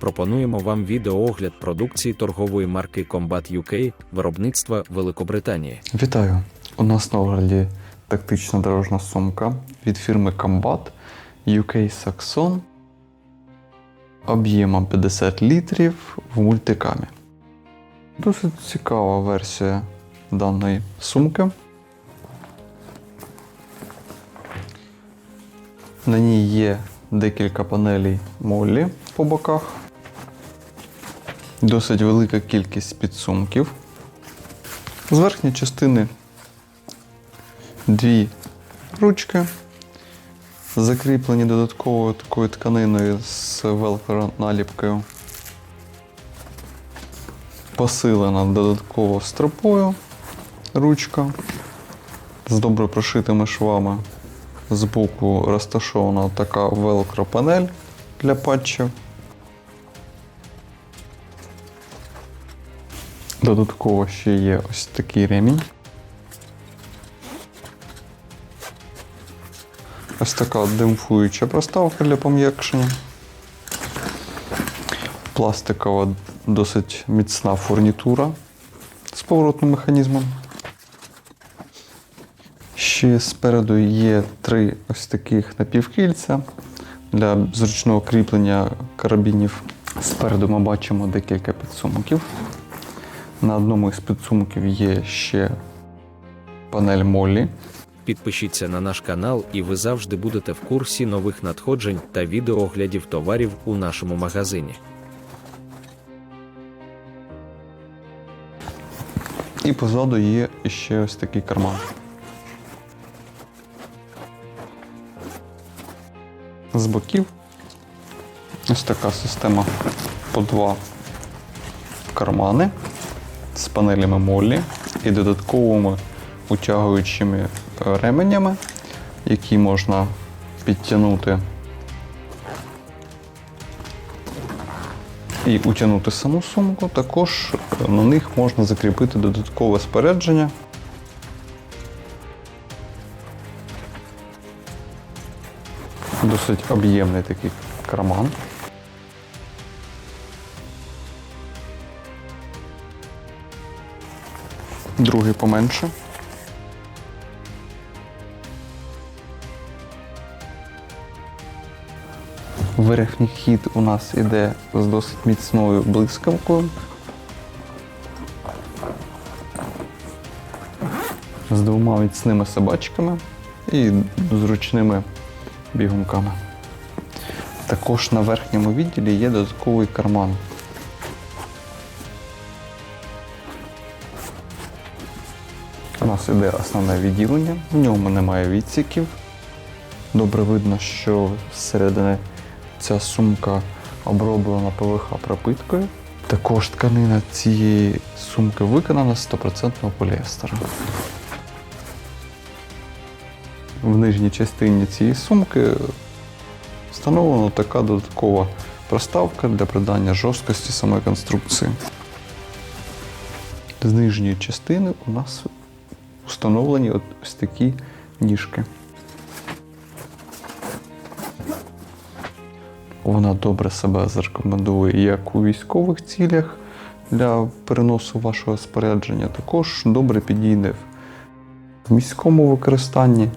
пропонуємо вам відеоогляд продукції торгової марки Combat UK виробництва Великобританії. Вітаю! У нас на огляді тактична дорожна сумка від фірми Combat UK Saxon об'ємом 50 літрів в мультикамі. Досить цікава версія даної сумки. На ній є декілька панелей молі по боках, досить велика кількість підсумків. З верхньої частини дві ручки, закріплені додатковою такою тканиною з велкро наліпкою. Посилена додатково стропою ручка з добре прошитими швами. Збоку розташована така велкро панель для патчів. Додатково ще є ось такий ремінь. Ось така демпфуюча проставка для пом'якшення. Пластикова досить міцна фурнітура з поворотним механізмом. Ще спереду є три ось таких напівкільця для зручного кріплення карабінів. Спереду ми бачимо декілька підсумків. На одному із підсумків є ще панель Моллі. Підпишіться на наш канал, і ви завжди будете в курсі нових надходжень та відеооглядів товарів у нашому магазині. І позаду є ще ось такий карман. З боків ось така система по два кармани з панелями молі і додатковими утягуючими е, ременями, які можна підтягнути і утягнути саму сумку. Також е, на них можна закріпити додаткове спорядження. Досить об'ємний такий карман. Другий поменше. Верхній хід у нас іде з досить міцною блискавкою. З двома міцними собачками і зручними бігунками. Також на верхньому відділі є додатковий карман. У нас іде основне відділення, в ньому немає відсіків. Добре видно, що зсередини ця сумка оброблена ПВХ пропиткою. Також тканина цієї сумки виконана з 100% поліестера. В нижній частині цієї сумки встановлена така додаткова проставка для придання жорсткості самої конструкції. З нижньої частини у нас встановлені ось такі ніжки. Вона добре себе зарекомендує як у військових цілях для переносу вашого спорядження, також добре підійде в міському використанні.